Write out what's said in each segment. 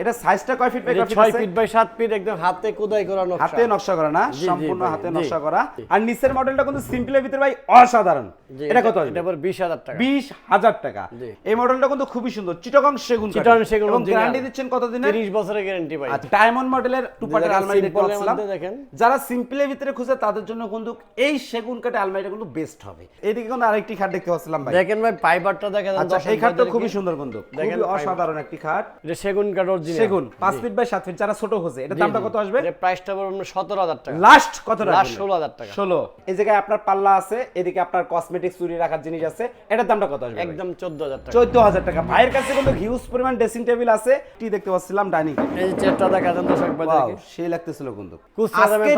এটা সাইজটা কয় ফিট বাই কয় ফিট ছয় আছে? ফিট বাই সাত ফিট একদম হাতে কোদাই করা নকশা। হাতে নকশা করা না সম্পূর্ণ হাতে নকশা করা। আর নিচের মডেলটা কিন্তু সিম্পলের ভিতরে ভাই অসাধারণ। এটা কত এটা বিশ হাজার টাকা। বিশ হাজার টাকা। এই মডেলটা কিন্তু খুবই সুন্দর। চিটগং সেগুন কাঠের। চিটাগাং সেগুন এবং গ্যারান্টি দিচ্ছেন কতদিনের তিরিশ বছরের গ্যারান্টি ভাই। আচ্ছা ডায়মন্ড মডেলের টু পার্টের আলমারি দেখতে এর পাচ্ছিলাম। যারা সিম্পলের ভিতরে খুঁজে তাদের জন্য কিন্তু এই সেগুন কাঠের আলমারিটা কিন্তু বেস্ট হবে। এদিকে কিন্তু আরেকটি খাট দেখতে পাচ্ছিলাম ভাই। দেখেন ভাই ফাইবারটা দেখা যান আচ্ছা এই খাটটা খুবই সুন্দর কিন্তু দেখেন অসাধারণ একটি খাট। এটা সেগুন কাঠ অরিজিনাল সেগুন পাঁচ ফিট বাই সাত ফিট যারা ছোট হচ্ছে এটা দামটা কত আসবে? এটা প্রাইসটা পড়বে সতেরো হাজার টাকা। লাস্ট কত লাস্ট ষোলো হাজার টাকা। ষোলো। এই জায়গায় আপনার পাল্লা আছে এদিকে আপনার কসমেটিক চুরি রাখার জিনিস আছে এটার দামটা কত আসবে একদম চোদ্দ হাজার টাকা। চোদ্দ হাজার টাকা। ভাইয়ের কাছে কিন্তু হিউজ পরিমাণ ড্রেসিং টেবিল আছে টি দেখতে পাচ্ছিলাম ডাইনিং এই চেয়ারটা দেখা যান দর্শক সেই লাগতেছিল কিন্তু।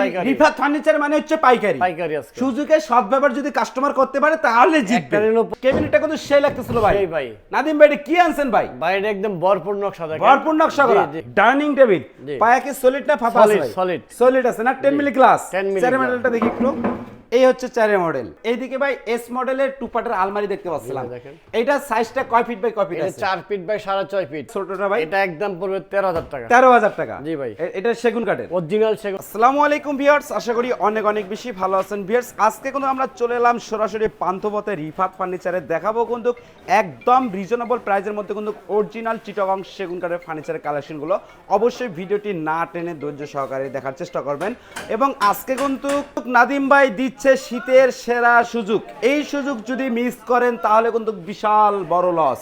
পাইকারি। ফার্নিচার মানে হচ্ছে পাইকারি। পাইকারি আজকে। সুযোগে সৎ ব্যবহার যদি কাস্টমার করতে পারে তাহলে জিতবে। কেবিনেটটা কিন্তু সেই লাগতেছিল ভাই। ভাই। নাদিম ভাই কি আনছেন ভাই? বাইরে একদম ভরপুর নকশা ভরপুর নকশা করা জি, জি। Dining table. পায়া কি সলিড না ফাঁপা আছে solid। সলিড আছে না 10 মিলি গ্লাস 10 মিলি চারের glass। মডেলটা দেখি একটু এই হচ্ছে চারের মডেল এইদিকে ভাই এস মডেলের টু পার্টের আলমারি দেখতে পাচ্ছিলাম। এইটা সাইজটা কয় ফিট বাই কয় ফিট আছে? চার ফিট বাই সাড়ে ছয় ফিট ছোটটা ভাই। এটা একদম পড়বে তেরো হাজার টাকা। তেরো হাজার টাকা। জি ভাই। এটা সেগুন কাঠের। অরিজিনাল সেগুন। আসসালামু আলাইকুম ভিউয়ার্স আশা করি অনেক অনেক বেশি ভালো আছেন ভিউয়ার্স আজকে কিন্তু আমরা চলে এলাম সরাসরি পান্থপথে রিফাত ফার্নিচারে। দেখাবো কিন্তু একদম রিজনেবল প্রাইজের মধ্যে কিন্তু অরিজিনাল চিটাগং সেগুন কাঠের ফার্নিচারের কালেকশনগুলো অবশ্যই ভিডিওটি না টেনে ধৈর্য সহকারে দেখার চেষ্টা করবেন। এবং আজকে কিন্তু নাদিম ভাই দিচ্ছে শীতের সেরা সুযোগ। এই সুযোগ যদি মিস করেন, তাহলে কিন্তু বিশাল বড় লস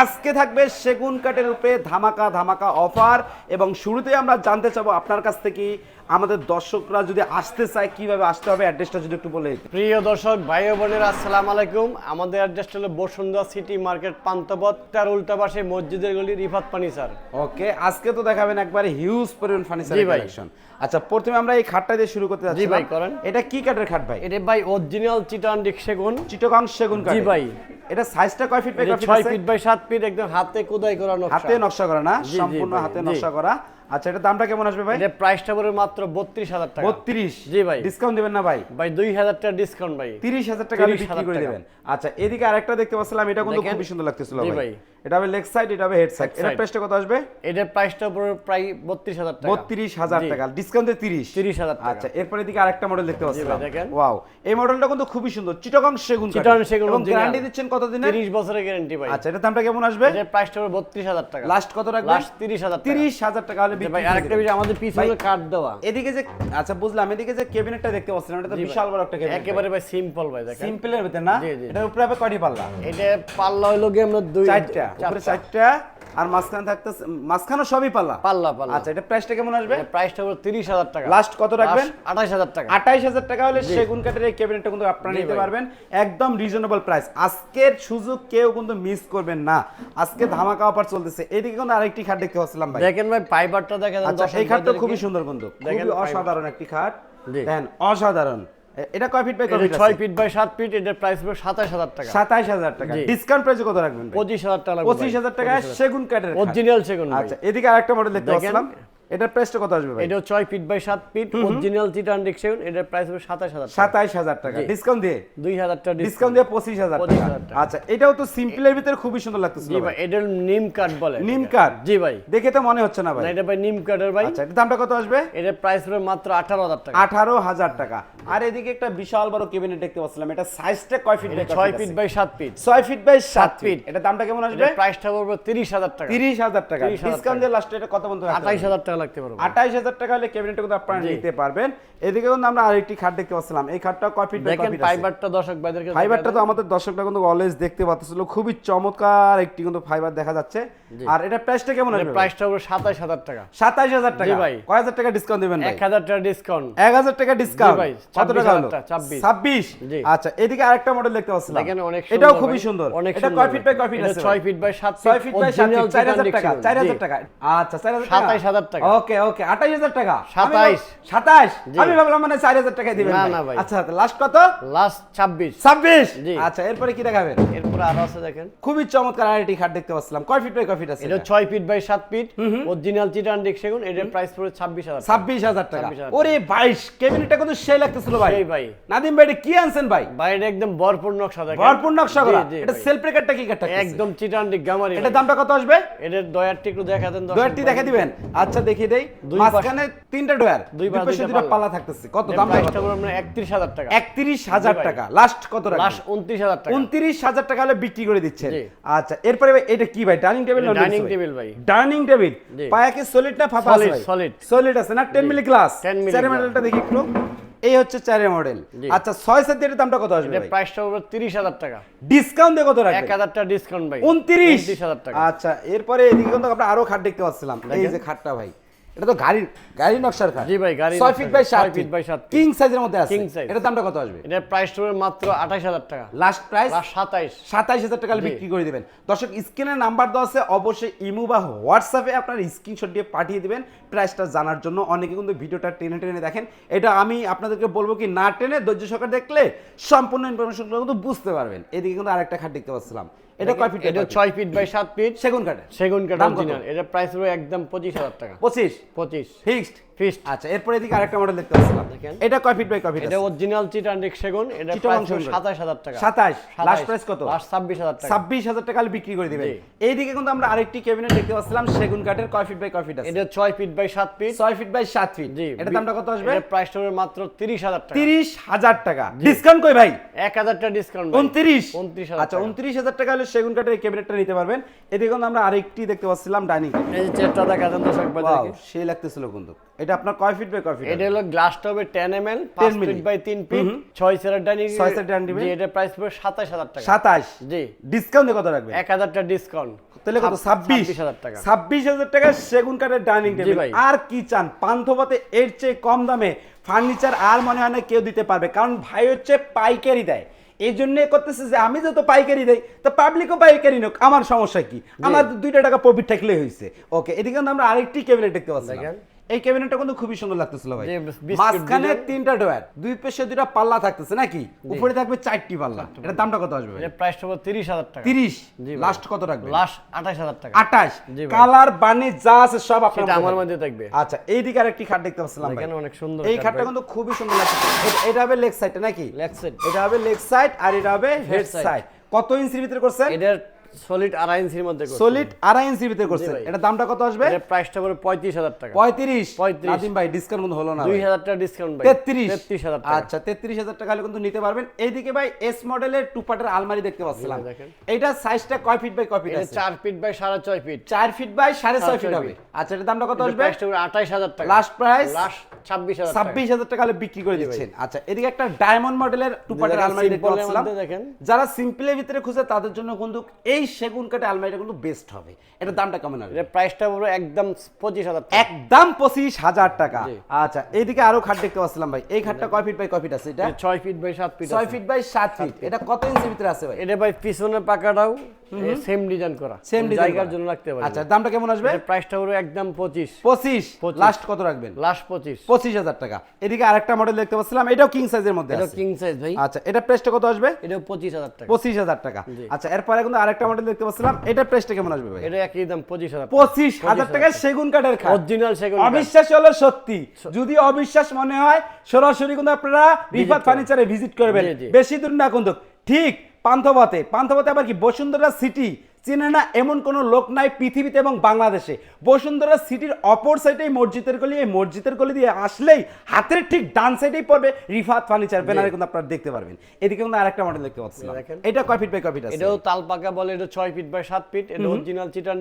আজকে থাকবে সেগুন কাঠের উপরে ধামাকা ধামাকা অফার এবং শুরুতে আমরা জানতে চাবো আপনার কাছ থেকে আমাদের দর্শকরা যদি আসতে চায় কীভাবে আসতে হবে? অ্যাড্রেসটা যদি একটু বলে প্রিয় দর্শক ভাই বোনেরা আসসালামু আলাইকুম। আমাদের অ্যাড্রেস হলো বসুন্ধরা সিটি মার্কেট পান্তপথ তার উল্টা পাশে মসজিদের গলি রিফাত ফার্নিচার ওকে আজকে তো দেখাবেন একবারে হিউজ পরিমাণ ফার্নিচার কালেকশন আচ্ছা প্রথমে আমরা এই খাটটা দিয়ে শুরু করতে যাচ্ছি ভাই, করেন। এটা কি কাঠের খাট ভাই? এটা ভাই অরিজিনাল চিটান সেগুন চিটগাং সেগুন কাঠ জি ভাই। এটা সাইজটা কয় ফিট বাই কয় ফিট ছয় আছে? ফিট বাই সাত ফিট একদম হাতে কোদাই করা নকশা। হাতে নকশা করা না? সম্পূর্ণ হাতে নকশা করা। আচ্ছা এটা দামটা কেমন আসবে ভাই? এটা প্রাইসটা পড়বে মাত্র বত্রিশ হাজার টাকা। বত্রিশ? জি ভাই। ডিসকাউন্ট দিবেন না ভাই? ভাই দুই হাজার টাকা ডিসকাউন্ট ভাই। তিরিশ হাজার টাকা হলে 30,000 বিক্রি করে। দেবেন। আচ্ছা এদিকে আরেকটা দেখতে পাচ্ছিলাম এটা কিন্তু। খুবই সুন্দর লাগতেছিল ভাই। এটা হবে লেগ সাইড এটা হবে হেড সাইড এর প্রাইসটা কত আসবে? এটার প্রাইসটা পড়বে প্রায় বত্রিশ হাজার টাকা। বত্রিশ হাজার জি। টাকা। ডিসকাউন্টে তিরিশ। 30,000 টাকা। আচ্ছা এরপরে এদিকে আরেকটা মডেল দেখতে পাচ্ছিলাম। ওয়াও এই মডেলটা কিন্তু খুবই সুন্দর। চিটাগং সেগুন। চিটাগাং সেগুন এবং। গ্যারান্টি দিচ্ছেন কতদিনের তিরিশ বছরের গ্যারান্টি ভাই। আচ্ছা এটার দামটা কেমন আসবে? এটার প্রাইসটা পড়বে বত্রিশ হাজার টাকা। লাস্ট কত রাখবেন? লাস্ট তিরিশ হাজার টাকা। তিরিশ হাজার টাকা। হলে ভাই আরেকটা বিষয় আমাদের পিছনে ভাই, দেওয়া। এদিকে যে আচ্ছা বুঝলাম এদিকে যে ক্যাবিনেটটা দেখতে পাচ্ছিলাম এটা তো বিশাল বড় একটা ক্যাবিনেট একেবারে ভাই। সিম্পল ভাই দেখেন। সিম্পলের ভিতরে না। এটার উপরে হবে কয়টি পাল্লা? এটা পাল্লা হইল গিয়ে আমরা দুই চারটা। উপরে চারটা আর মাঝখানে থাকতে মাঝখানে সবই পাল্লা? পাল্লা পাল্লা। আচ্ছা এটা প্রাইসটা কেমন আসবে? প্রাইসটা পড়বে তিরিশ হাজার টাকা। লাস্ট কত রাখবেন? আঠাশ হাজার টাকা। আঠাইশ হাজার টাকা হলে সেগুন কাঠের এই ক্যাবিনেটটা কিন্তু আপনারা নিতে পারবেন। একদম রিজনেবল প্রাইস আজকের সুযোগ কেউ কিন্তু মিস করবেন না। আজকে ধামাকা অফার চলতেছে। এদিকে কিন্তু আরেকটি খাট দেখতে পাচ্ছিলাম ভাই। দেখেন ভাই ফাইবারটা দেখা যান আচ্ছা এই খাটটা। খুবই সুন্দর বন্ধু। দেখেন খুবই অসাধারণ একটি খাট। দেখেন অসাধারণ। এটা কয় ফিট বাই কয় ফিট ছয় ফিট বাই সাত ফিট এটার প্রাইস হবে সাতাশ হাজার টাকা সাতাইশ হাজার টাকা জি। ডিসকাউন্ট প্রাইসে কত রাখবেন ভাই? পঁচিশ হাজার টাকা পঁচিশ হাজার টাকা সেগুন কাঠের খাট। অরিজিনাল সেগুন। আচ্ছা এদিকে আরেকটা মডেল দেখতে। পাচ্ছিলাম এটার প্রাইসটা কত আসবে ভাই? এটাও ছয় ফিট বাই সাত ফিট অরিজিনাল চিটান ডিক সেগুন এটার প্রাইস হবে সাতাশ হাজার টাকা। সাতাইশ হাজার টাকা। ডিসকাউন্ট দিয়ে? দুই হাজার টাকা ডিসকাউন্ট দিয়ে পঁচিশ হাজার টাকা। 25,000 টাকা। আচ্ছা এটাও তো সিম্পলের ভিতরে খুবই সুন্দর লাগতেছিল জি ভাই। এটার নিম কাঠ বলে। নিম। কাঠ? জি ভাই। দেখে তো মনে হচ্ছে না ভাই। এটা ভাই নিম কাঠের ভাই। আচ্ছা এটার দামটা কত আসবে? এটার প্রাইস হবে মাত্র আঠারো হাজার টাকা। আঠারো হাজার টাকা। আর এদিকে একটা বিশাল বড় কেবিনেট দেখতে পাচ্ছিলাম। এটা সাইজটা কয় ফিট এটা ছয় ফিট বাই সাত ফিট ছয় ফিট বাই সাত সাত ফিট feet। এটা দামটা কেমন আসবে? প্রাইসটা পড়বে তিরিশ হাজার টাকা। তিরিশ হাজার টাকা। 30,000 ডিসকাউন্ট দিয়ে লাস্টে এটা কত বন্ধু আঠাইশ হাজার টাকা লাগতে পারবে। আঠাইশ হাজার টাকা হলে ক্যাবিনেটটা কিন্তু আপনারা নিতে পারবেন। এদিকে কিন্তু আমরা আরেকটি খাট দেখতে পাচ্ছিলাম। এই খাটটা বাই দেখেন? ফাইবারটা দর্শক ভাইদেরকে ফাইবারটা তো আমাদের দর্শকরা কিন্তু অলওয়েজ দেখতে পাচ্ছিল। খুবই চমৎকার একটি কিন্তু ফাইবার দেখা যাচ্ছে। আর এটা প্রাইসটা কেমন আসবে? প্রাইসটা হবে টাকা। সাতাইশ হাজার টাকা? ভাই। কয় হাজার টাকা ডিসকাউন্ট দিবেন ভাই? টাকা ডিসকাউন্ট এক হাজার টাকা ডিসকাউন্ট ভাই, কত টাকা হলো? টাকা, 26 ছাব্বিশ? আচ্ছা এদিকে আরেকটা মডেল দেখতে পাচ্ছিলাম। দেখেন অনেক এটাও খুবই সুন্দর। অনেক এটা কয় ফিট বাই কয় ফিট আছে? ছয় ফিট বাই সাত ছয় ফিট ফিট বাই ফিট। টাকা চার হাজার জি। টাকা। আচ্ছা চার হাজার সাতাইশ হাজার টাকা। ওকে ওকে আঠাইশ হাজার টাকা। সাতাইশ। সাতাইশ। আমি ভাবলাম মানে চার হাজার টাকা দিবেন না, না ভাই। আচ্ছা লাস্ট কত? লাস্ট ছাব্বিশ। ছাব্বিশ। আচ্ছা এরপরে কি দেখাবেন? এরপর আরও আছে দেখেন। খুবই চমৎকার আরেকটি খাট দেখতে পাচ্ছিলাম। কয় ফিট বাই কয় ফিট আছে এটা ছয় ফিট বাই সাত ফিট অরিজিনাল চিটান ডিক সেগুন। এটার প্রাইস পড়ে ছাব্বিশ হাজার টাকা। ছাব্বিশ হাজার টাকা। ওরে বাইশ কেবিনেটটা কিন্তু সেই লাগতেছিল ভাই। ভাই। নাদিম ভাই এটা কি আনছেন ভাই? বাইরে একদম ভরপুর নকশা দেখেন। ভরপুর নকশা করা। এটা সেলফ ব্রেকারটা কি কাটটা একদম চিটান ডিক গামারি এটা দামটা কত আসবে? এটার দয়ারটি একটু দেখা দেন দর্শক ডয়ারটি দেখে দিবেন। আচ্ছা দেখিয়ে দেই মাঝখানে তিনটা ডয়ার দুই পাশে দুইটা পাল্লা। পাল্লা থাকতেছে। কত দাম প্রাইসটা পড়বে আপনার একত্রিশ হাজার টাকা। একত্রিশ হাজার জি ভাই। টাকা। লাস্ট কত লাস্ট রাখবেন উনত্রিশ হাজার টাকা। উনত্রিশ হাজার টাকা হলে বিক্রি করে দিচ্ছেন। আচ্ছা এরপরে ভাই এটা কি ভাই? ডাইনিং টেবিল এটা dining table ভাই। ডাইনিং টেবিল জি। পায়া কি সলিড না ফাঁপা আছে ভাই? solid। সলিড আছে না? 10 মিলি গ্লাস 10 মিলি মডেলটা দেখি একটু। এই হচ্ছে চারের মডেল আচ্ছা ছয় সাত এর দামটা কত আসবে ভাই? প্রাইসটা তিরিশ হাজার টাকা। ডিসকাউন্ট দিয়ে কত এক রাখবেন? হাজার টাকা ডিসকাউন্ট ভাই। উনত্রিশ। উনত্রিশ হাজার টাকা। আচ্ছা এরপরে এদিকে কিন্তু আমরা আরও খাট দেখতে পাচ্ছিলাম। এই যে খাটটা ভাই। এটা তো গাড়ির নকশার খাট জি ভাই, ছয় নকশার ফিট বাই খাট, সাত ছয় ফিট feet by সাত feet। কিং সাইজের মধ্যে আছে। King size। এটার দামটা কত আসবে? এটার প্রাইসটা পড়বে মাত্র আঠাশ হাজার টাকা। লাস্ট প্রাইস লাস্ট সাতাইশ। সাতাইশ হাজার টাকা বিক্রি করে দিবেন। দর্শক স্ক্রিনের নাম্বার দেওয়া আছে অবশ্যই ইমো বা হোয়াটসঅ্যাপে আপনার স্ক্রিনশট দিয়ে পাঠিয়ে দিবেন। প্রাইসটা জানার জন্য অনেকে কিন্তু ভিডিওটা টেনে টেনে দেখেন। এটা আমি আপনাদেরকে বলব কি না টেনে ধৈর্য সহকারে দেখলে সম্পূর্ণ ইনফরমেশনগুলো কিন্তু বুঝতে পারবেন। এদিকে কিন্তু আরেকটা খাট দেখতে পাচ্ছিলাম। এটা কয় ফিট এটা ছয় ফিট বাই সাত ফিট সেগুন কাঠের সেগুন কাঠ অরিজিনাল এটার প্রাইস পড়বে একদম পঁচিশ হাজার টাকা। পঁচিশ? পঁচিশ। ফিক্সড ফিক্সড আচ্ছা এরপরে এদিকে আরেকটা মডেল দেখতে পাচ্ছিলাম। দেখেন। এটা কয় ফিট বাই কয় ফিট এটা অরিজিনাল চিটানডিক সেগুন। চিটাগাং প্রাইস পড়বে সেগুন। সাতাশ হাজার টাকা। সাতাশ? লাস্ট প্রাইস কত? লাস্ট ছাব্বিশ হাজার টাকা। ছাব্বিশ হাজার টাকা বিক্রি করে দিবেন। এইদিকে কিন্তু আমরা আরেকটি ক্যাবিনেট দেখতে পাচ্ছিলাম সেগুন কাঠের কয় ফিট বাই কয় ফিট আছে? এটা ছয় ফিট বাই সাত ফিট ছয় ফিট বাই সাত ফিট জি। এটার দামটা কত আসবে? এটার প্রাইসটা হবে মাত্র তিরিশ হাজার টাকা। তিরিশ হাজার টাকা। ডিসকাউন্ট কই ভাই? এক হাজার টাকা ডিসকাউন্ট উনত্রিশ। উনত্রিশ হাজার আচ্ছা টাকা। উনত্রিশ হাজার টাকা হলে সেগুন কাঠের ক্যাবিনেটটা নিতে পারবেন। এদিকে কিন্তু আমরা আরেকটি দেখতে পাচ্ছিলাম ডাইনিং এই চেয়ারটা দেখা দেন দর্শক বাজারকে সেই লাগতেছিল কিন্তু। এটা আপনার কয় ফিট বাই কয় ফিট এটা হলো এল পাঁচ 10 মিলি। ফিট বাই তিন ফিট ছয় সেরার ডাইনিং ছয় সেটের dining table। জি এটার প্রাইস পড়বে সাতাশ হাজার টাকা। সাতাশ? জি। ডিসকাউন্ট কত রাখবেন? এক হাজার টাকা ডিসকাউন্ট তাহলে কত? ছাব্বিশ হাজার টাকা। ছাব্বিশ হাজার টাকা সেগুন কাঠের ডাইনিং টেবিল। আর কি চান? পান্থপথে এর চেয়ে কম দামে ফার্নিচার আর মনে হয় না কেউ দিতে পারবে। কারণ ভাই হচ্ছে পাইকারি দেয়। এই জন্য করতেছে যে আমি যত পাইকারি দেই তো পাবলিকও পাইকারি নোক। আমার সমস্যা কি? আমার দুইটা টাকা প্রফিট থাকলেই হয়েছে ওকে এদিকে আমরা আরেকটি ক্যাবিনেট দেখতে পাচ্ছি। এই ক্যাবিনেটটা কিন্তু খুবই সুন্দর লাগতেছিল ভাই। মাঝখানে তিনটা ডোয়ার দুই পাশে দুইটা পাল্লা থাকতেছে নাকি? উপরে থাকবে চারটি পাল্লা। এটার দামটা কত আসবে ভাই? এটার প্রাইসটা হবে তিরিশ হাজার টাকা। তিরিশ? জি ভাই। লাস্ট কত রাখবে? লাস্ট আঠাশ হাজার টাকা। আঠাশ? জি ভাই। কালার বানি যা আছে সব আপনার আমার মধ্যে থাকবে। আচ্ছা এইদিকে আরেকটি খাট দেখতে পাচ্ছিলাম ভাই। দেখেন অনেক সুন্দর এই খাটটা কিন্তু খুবই সুন্দর লাগছে। এটা- এটা হবে লেগ সাইড নাকি? লেগ সাইড এটা হবে লেগ সাইড আর এটা হবে হেড সাইড কত ইঞ্চির ভিতরে করছেন? এটার সলিড আড়াই ইঞ্চির মধ্যে সলিড আড়াই ইঞ্চির ভিতরে করছেন এটা দামটা কত আসবে? প্রাইসটা পড়বে টাকা। পঁয়ত্রিশ? 35 নাদিম ভাই ডিসকাউন্ট হলো না দুই ভাই। হাজার টাকা ডিসকাউন্ট ভাই। টাকা। আচ্ছা তেত্রিশ হাজার টাকা হলে কিন্তু নিতে পারবেন। এইদিকে ভাই এস মডেলের টু পার্টের আলমারি দেখতে পাচ্ছিলাম। এইটা সাইজটা কয় ফিট বাই কয় ফিট আছে? ফিট বাই সাড়ে ছয় ফিট চার ফিট বাই সাড়ে ছয় সাড়ে ফিট হবে। আচ্ছা এটার দামটা কত আসবে? প্রাইসটা আঠাইশ হাজার টাকা। লাস্ট প্রাইস লাস্ট ছাব্বিশ হাজার টাকা। ছাব্বিশ হাজার টাকা হলে বিক্রি করে দিচ্ছেন। আচ্ছা এদিকে একটা ডায়মন্ড মডেলের টু পার্টের আলমারি দেখতে পাচ্ছিলাম। দেখেন। যারা সিম্পলের ভিতরে খুঁজে তাদের জন্য কিন্তু এই সেগুন কাঠে আলমারিটা কিন্তু বেস্ট হবে। এটার দামটা কেমন হবে এর প্রাইসটা পুরো একদম পঁচিশ হাজার টাকা। একদম পঁচিশ হাজার টাকা। আচ্ছা এইদিকে আরও খাট দেখতে পাচ্ছিলাম ভাই। এই খাটটা কয় ফিট বাই কয় ফিট আছে এটা? এটা ছয় ফিট বাই সাত ফিট ছয় ফিট বাই সাত ফিট এটা কত ইঞ্চি ভিতরে আছে ভাই? এটা ভাই পিছনের পাকাটাও সেম ডিজাইন করা। সেম জায়গার জন্য রাখতে পারি আচ্ছা দামটা কেমন আসবে? প্রাইসটা পড়বে একদম পঁচিশ। পঁচিশ? পঁচিশ। লাস্ট কত রাখবেন? লাস্ট পঁচিশ। পঁচিশ হাজার টাকা। এদিকে আরেকটা মডেল দেখতে পাচ্ছিলাম এটাও কিং সাইজের মধ্যে এটা কিং সাইজ ভাই। আচ্ছা এটা প্রাইসটা কত আসবে? পঁচিশ হাজার টাকা। পঁচিশ হাজার টাকা। আচ্ছা এরপরে কিন্তু আরেকটা মডেল দেখতে পাচ্ছিলাম এটা প্রাইসটা কেমন আসবে ভাই? এটা একই দাম পঁচিশ হাজার পঁচিশ হাজার টাকায় সেগুন কাঠের খাট। অরিজিনাল সেগুন অবিশ্বাস হলো সত্যি। যদি অবিশ্বাস মনে হয় সরাসরি কিন্তু আপনারা রিফাত ফার্নিচারে ভিজিট করবেন। বেশি দূর না কিন্তু ঠিক পান্থপথে। পান্থপথে আবার কি? বসুন্ধরা সিটি চেনে না এমন কোনো লোক নাই পৃথিবীতে এবং বাংলাদেশে। বসুন্ধরা সিটির অপর সাইডে মসজিদের গলি এই মসজিদের গলি দিয়ে আসলেই হাতের ঠিক ডান সাইডেই পড়বে রিফাত ফার্নিচার ব্যানারে কিন্তু আপনারা দেখতে পারবেন। এদিকে কিন্তু আরেকটা মডেল দেখতে পাচ্ছিলাম। দেখেন। এটা কয় ফিট বাই কয় ফিট আছে? এটাও তাল পাকা বলে এটা ছয় ফিট বাই সাত ফিট এটা অরিজিনাল চিটার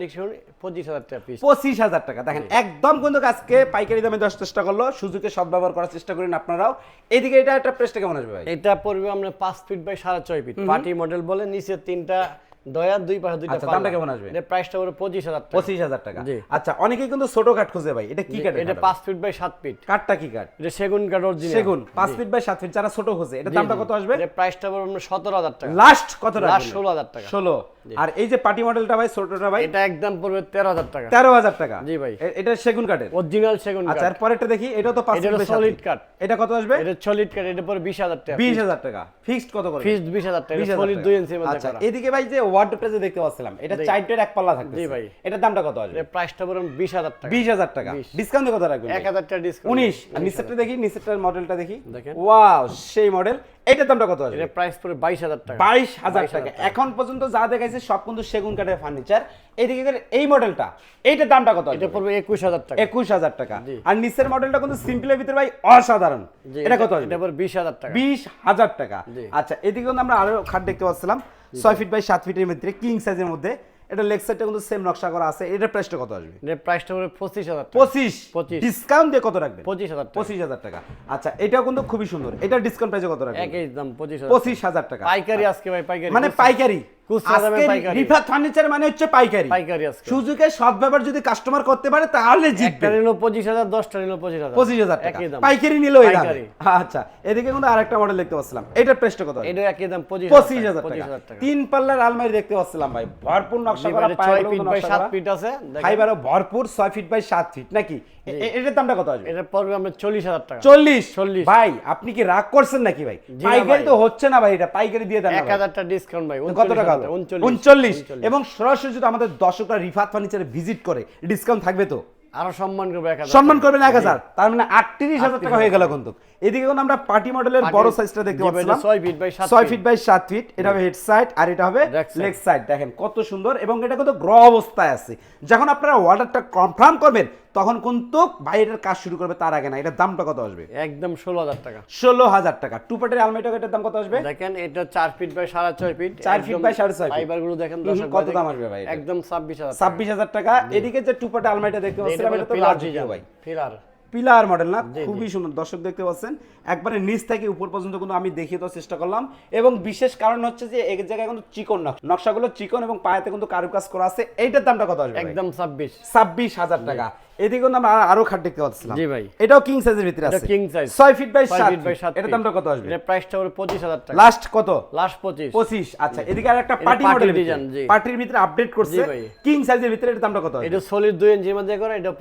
পঁচিশ হাজার টাকা পিস পঁচিশ হাজার টাকা। দেখেন একদম কিন্তু আজকে পাইকারি দামে দেওয়ার চেষ্টা করল। সুযোগে সদ্ব্যবহার করার চেষ্টা করেন আপনারাও। এদিকে এটা একটা প্রেসটা কেমন আসবে ভাই? এটা পড়বে আমরা পাঁচ ফিট বাই সাড়ে ছয় ফিট পার্টি মডেল বলে নিচে তিনটা দয়ার দুই পাশে দুইটা আচ্ছা। দামটা কেমন আসবে? এটা প্রাইসটা হলো পঁচিশ হাজার টাকা। পঁচিশ হাজার টাকা। আচ্ছা অনেকেই কিন্তু ছোট কাঠ খুঁজে ভাই এটা কি কাঠ এটা পাঁচ ফিট বাই সাত ফিট কাঠটা কি কাঠ? এটা সেগুন কাঠ অরিজিনাল সেগুন পাঁচ ফিট বাই সাত ফিট যারা ছোট খুঁজে এটা দামটা কত আসবে? এটা প্রাইসটা সতেরো হাজার টাকা। লাস্ট কত লাস্ট রাখবেন ষোলো হাজার টাকা। ষোলো। আর এই যে পার্টি মডেলটা ভাই ছোটটা ভাই? এটা একদম পড়বে তেরো হাজার টাকা। তেরো হাজার টাকা। জি ভাই। এটা সেগুন কাঠের। অরিজিনাল সেগুন আচ্ছা কাঠ। আর পরেরটা দেখি এটা তো পাঁচ ফিট হলো বাই সাত solid কাঠ। এটা কত আসবে? এটা সলিড কাঠ এটা পড়বে বিশ হাজার টাকা। বিশ হাজার টাকা। ফিক্সড কত করে? ফিক্সড বিশ হাজার টাকা সলিড টাকা। দুই ইঞ্চির মধ্যে আচ্ছা এদিকে ভাই যে ওয়ার্ডটা যে দেখতে পাচ্ছিলাম এটা চারটের এক পাল্লা থাকবে জি ভাই। এটার দামটা কত আসবে? প্রাইসটা বিশ হাজার টাকা। বিশ হাজার টাকা। ডিসকাউন্ট কত রাখবেন এক হাজার টাকা ডিসকাউন্ট উনিশ। আর নিচেরটা দেখি নিচেরটার মডেলটা দেখি। দেখেন। ওয়াও সেই মডেল এটার দামটা কত আসবে? এটা প্রাইস বাইশ হাজার টাকা। বাইশ হাজার 22,000 টাকা। এখন পর্যন্ত যা দেখাইছে সব কিন্তু সেগুন কাঠের ফার্নিচার এইদিকে এই মডেলটা এইটার দামটা কত এটা পড়বে একুশ হাজার টাকা। একুশ হাজার টাকা। আর নিচের মডেলটা কিন্তু সিম্পলের ভিতরে ভাই অসাধারণ। এটা কত আসবে? এটা পড়বে বিশ হাজার টাকা। বিশ হাজার টাকা। আচ্ছা এদিকে কিন্তু আমরা আরও খাট দেখতে পাচ্ছিলাম। ছয় ফিট বাই সাত ফিটের ভিতরে কিং সাইজের মধ্যে। এটা লেগ সাইডটা কিন্তু সেম নকশা করা আছে। এটার প্রাইসটা কত আসবে? এটা প্রাইসটা হবে পঁচিশ হাজার পঁচিশ? পঁচিশ। ডিসকাউন্ট দিয়ে কত রাখবে পঁচিশ হাজার টাকা। পঁচিশ হাজার টাকা। আচ্ছা এটাও কিন্তু খুবই সুন্দর। এটা ডিসকাউন্ট প্রাইসে কত রাখবে একই দাম পঁচিশ পঁচিশ হাজার টাকা। পাইকারি আজকে ভাই পাইকারি। মানে পাইকারি? পাইকারি। রিফাত ফার্নিচার মানে হচ্ছে পাইকারি। পাইকারি আজকে। সুযোগে সৎ যদি কাস্টমার করতে পারে তাহলে একটা জিতবে। পঁচিশ হাজার দশটা নিল পঁচিশ হাজার। পঁচিশ হাজার পাইকারি। আচ্ছা এদিকে কিন্তু আরেকটা মডেল দেখতে পাচ্ছিলাম। এটার কত? এটা একই দাম পঁচিশ পঁচিশ হাজার টাকা তিন পাল্লার আলমারি দেখতে পাচ্ছিলাম ভাই। ভরপুর নকশা করা ছয় ফিট বাই সাত ফিট আছে ফাইবারও ভরপুর ছয় ফিট বাই সাত ফিট নাকি? এটার দামটা কত আসবে? এটা পড়বে আমরা চল্লিশ হাজার টাকা। চল্লিশ? 40 ভাই আপনি কি রাগ করছেন নাকি ভাই? পাইকারি তো হচ্ছে না ভাই এটা পাইকারি দিয়ে দেন এক ভাই। হাজার টাকা ডিসকাউন্ট ভাই কত টাকা হলো? উনচল্লিশ। এবং সরাসরি যদি আমাদের দর্শকরা রিফাত ফার্নিচারে ভিজিট করে ডিসকাউন্ট থাকবে তো? আরও সম্মান করবে এক হাজার সম্মান করবেন এক হাজার। তার মানে আটত্রিশ হাজার টাকা হয়ে গেল কিন্তু। এদিকে কিন্তু আমরা পার্টি মডেলের বড় সাইজটা দেখতে পাচ্ছিলাম। ছয় ফিট বাই ছয় ফিট। বাই সাত ফিট এটা হবে হেড সাইড আর এটা হবে লেগ সাইড দেখেন কত সুন্দর এবং এটা কিন্তু গ্র অবস্থায় আছে। যখন আপনারা অর্ডারটা কনফার্ম করবেন তখন কিন্তু বাইরের কাজ শুরু করবে তার আগে না। এটার দামটা কত আসবে? একদম ষোলো হাজার টাকা। ষোলো হাজার টাকা। টু পার্টের আলমারিটা এটার দাম কত আসবে? দেখেন এটা চার ফিট বাই সাড়ে ছয় ফিট চার feet by সাড়ে ছয় ফাইবারগুলো দেখেন কত দাম আসবে ভাই একদম ছাব্বিশ হাজার ছাব্বিশ হাজার টাকা। এদিকে যে টু পার্টের আলমারিটা দেখতে পাচ্ছিলাম এটা তো পিলার ভাই। পিলার পিলার মডেল না? খুবই সুন্দর। দর্শক দেখতে পাচ্ছেন একবারে নিচ থেকে উপর পর্যন্ত কিন্তু আমি দেখিয়ে দেওয়ার চেষ্টা করলাম। এবং বিশেষ কারণ হচ্ছে যে এক জায়গায় কিন্তু চিকন নকশা নকশাগুলো চিকন এবং পায়েতে কিন্তু কারুকাজ করা আছে। এইটার দামটা কত আসবে একদম ছাব্বিশ। ছাব্বিশ হাজার টাকা। এদিকে আমরা আরও খাট দেখতে পাচ্ছিলাম। জি ভাই। এটাও কিং সাইজের ভিতরে আছে। king size। ছয় ফিট বাই ছয় সাত feet by ফিট সাত এটার feet। দামটা কত আসবে? প্রাইসটা হলো পঁচিশ হাজার টাকা। লাস্ট কত? লাস্ট পঁচিশ। পঁচিশ আচ্ছা। এদিকে আর একটা পার্টি মডেল design, জি। পার্টির ভিতরে আপডেট করছে। কিং সাইজের ভিতরে দামটা কত আসবে? এটা সলিড দুই ইঞ্চির মধ্যে করে এটা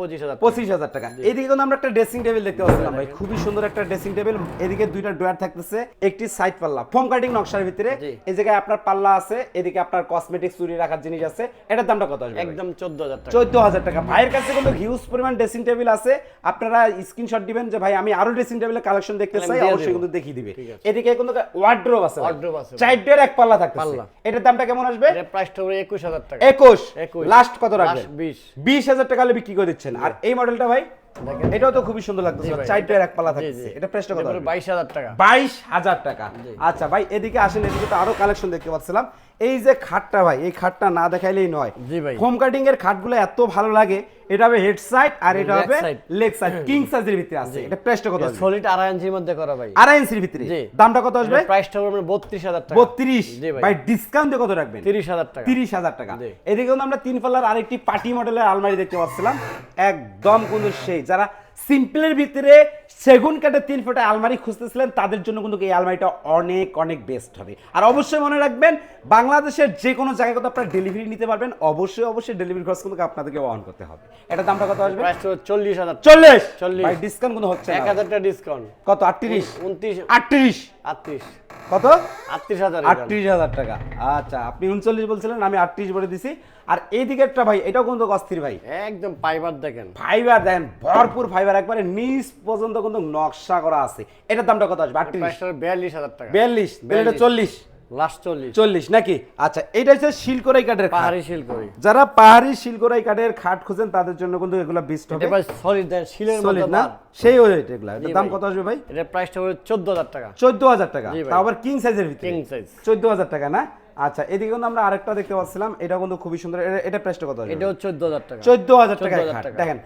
পঁচিশ হাজার টাকা। এদিকে কিন্তু আমরা একটা ড্রেসিং টেবিল দেখতে পাচ্ছিলাম ভাই। খুবই সুন্দর একটা ড্রেসিং টেবিল এদিকে দুইটা ড্রয়ার থাকতেছে একটি সাইড পাল্লা। ফোম কাটিং নকশার ভিতরে। এই জায়গায় আপনার পাল্লা আছে এদিকে আপনার কসমেটিক্স চুরি রাখার জিনিস আছে। এটার দামটা কত আসবে একদম চোদ্দ হাজার টাকা। চোদ্দ হাজার টাকা। ভাইয়ের কাছে কিন্তু হিউজ পরিমাণ ড্রেসিং টেবিল আছে। আপনারা স্ক্রিনশট দিবেন যে ভাই আমি আরও ড্রেসিং টেবিলের কালেকশন দেখতে চাই অবশ্যই কিন্তু দেখিয়ে দিবে। এদিকে কিন্তু ওয়ার্ড্রোব আছে ওয়ার্ড্রোব আছে। চারটের এক পাল্লা থাকতেছে। পাল্লা। এটার দামটা কেমন আসবে? এর প্রাইসটা একুশ হাজার টাকা। একুশ। 21 লাস্ট কত রাখবেন Last 20 বিশ। হাজার টাকা হলে বিক্রি করে দিচ্ছেন। আর এই মডেলটা ভাই। এটাও তো খুবই সুন্দর লাগতেছে। চারটের এক থাকতেছে জি। এটা প্রাইসটা কত এটা আসবে? বাইশ হাজার টাকা। বাইশ হাজার টাকা। আচ্ছা ভাই এদিকে আসেন এদিকে তো আরও কালেকশন দেখতে পাচ্ছিলাম। এই যে খাটটা ভাই এই খাটটা না দেখাইলেই নয়। জি ভাই। হোম কাটিং এর খাটগুলো এত ভালো লাগে। এটা হবে হেড সাইড আর এটা হবে লেগ সাইড কিং সাইজের ভিতরে আছে। এটা প্রাইসটা কত আসবে সলিড আড়াই ইঞ্চির মধ্যে করা ভাই। আড়াই ইঞ্চির ভিতরে। দামটা কত আসবে? প্রাইসটা বত্রিশ হাজার টাকা। বত্রিশ। জি ভাই। ভাই ডিসকাউন্ট দিয়ে কত রাখবেন? তিরিশ হাজার টাকা। তিরিশ হাজার টাকা। জি। এদিকে কিন্তু আমরা তিন পাল্লার আরেকটি পার্টি মডেলের আলমারি দেখতে পাচ্ছিলাম। একদম কিন্তু সেই যারা সিম্পলের ভিতরে সেগুন কাঠের তিন ফুটের আলমারি খুঁজতেছিলেন তাদের জন্য কিন্তু এই আলমারিটা অনেক অনেক বেস্ট হবে। আর অবশ্যই মনে রাখবেন বাংলাদেশের যে কোনো জায়গায় কিন্তু আপনারা ডেলিভারি নিতে পারবেন অবশ্যই অবশ্যই ডেলিভারি খরচ কিন্তু আপনাদেরকে অন করতে হবে। এটা দামটা কত আসবে? চল্লিশ হাজার। চল্লিশ? 40 ভাই ডিসকাউন্ট কোনো হচ্ছে এক না। হাজার টাকা ডিসকাউন্ট কত? আটত্রিশ? উনত্রিশ। আটত্রিশ? আটত্রিশ। কত? আটত্রিশ হাজার আটত্রিশ হাজার টাকা। আচ্ছা আপনি উনচল্লিশ বলছিলেন আমি আটত্রিশ বলে দিছি। আর এই দিকেরটা ভাই এটাও কিন্তু অস্থির ভাই। একদম ফাইবার দেখেন। ফাইবার দেখেন ভরপুর ফাইবার একবারে নিচ পর্যন্ত কিন্তু নকশা করা আছে। এটার দামটা কত আসবে? আটত্রিশ। বিয়াল্লিশ হাজার টাকা। বিয়াল্লিশ এটা চল্লিশ। লাস্ট চল্লিশ। চল্লিশ নাকি? আচ্ছা এটা হচ্ছে শিলকরাই কাঠের পাহাড়ি শিল যারা পাহাড়ি শিলকরাই কাঠের খাট খুঁজেন তাদের জন্য কিন্তু এগুলো বিস্ট হবে। ভাই সলিড শিলের সলিড না? সেই ওয়েট এগুলো। এটার দাম কত আসবে ভাই? এটা প্রাইসটা হলো চোদ্দ হাজার টাকা। চোদ্দ হাজার টাকা। তাও আবার কিং সাইজের ভিতরে। কিং সাইজ চোদ্দ হাজার টাকা না? আচ্ছা এদিকে কিন্তু আমরা আরেকটা দেখতে পাচ্ছিলাম। এটা কিন্তু খুবই সুন্দর। এটা- এটা প্রাইসটা কত আসবে? চোদ্দ হাজার টাকা। চোদ্দ হাজার টাকা 14,000 খাট। টাকা। দেখেন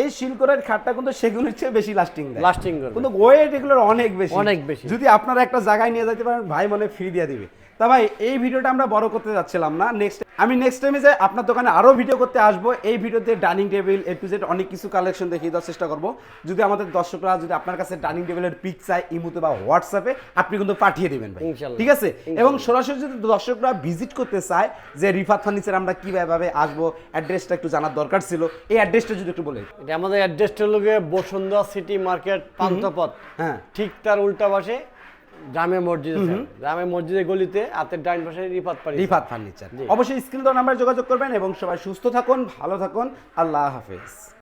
এই শিলকরের খাটটা কিন্তু সেগুলোর চেয়ে বেশি লাস্টিং দেয়। লাস্টিং করে কিন্তু ওয়েট এগুলোর অনেক বেশি। অনেক বেশি। যদি আপনারা একটা জায়গায় নিয়ে যেতে পারেন ভাই মনে ফ্রি দিয়ে দিবে। তা ভাই এই ভিডিওটা আমরা বড় করতে যাচ্ছিলাম না। নেক্সট আমি নেক্সট টাইমে যে আপনার দোকানে আরও ভিডিও করতে আসব। এই ভিডিওতে dining table A to Z অনেক কিছু কালেকশন দেখিয়ে দেওয়ার চেষ্টা করব। যদি আমাদের দর্শকরা যদি আপনার কাছে ডাইনিং টেবিলের পিক চায় ইমুতে বা হোয়াটসঅ্যাপে আপনি কিন্তু পাঠিয়ে দেবেন ভাই। ঠিক আছে? এবং সরাসরি যদি দর্শকরা ভিজিট করতে চায় যে রিফাত ফার্নিচার আমরা কীভাবে আসব অ্যাড্রেসটা একটু জানার দরকার ছিল। এই অ্যাড্রেসটা যদি একটু বলে এটা আমাদের অ্যাড্রেসটা হলো বসুন্ধরা সিটি মার্কেট পান্থপথ। হ্যাঁ। ঠিক তার উল্টা পাশে জামে মসজিদ গ্রামে জামে মসজিদের গলিতে হাতের ডাইন পাশে রিফাত ফার্নিচার রিফাত ফার্নিচার। অবশ্যই স্ক্রিন নাম্বার যোগাযোগ করবেন এবং সবাই সুস্থ থাকুন ভালো থাকুন। আল্লাহ হাফেজ।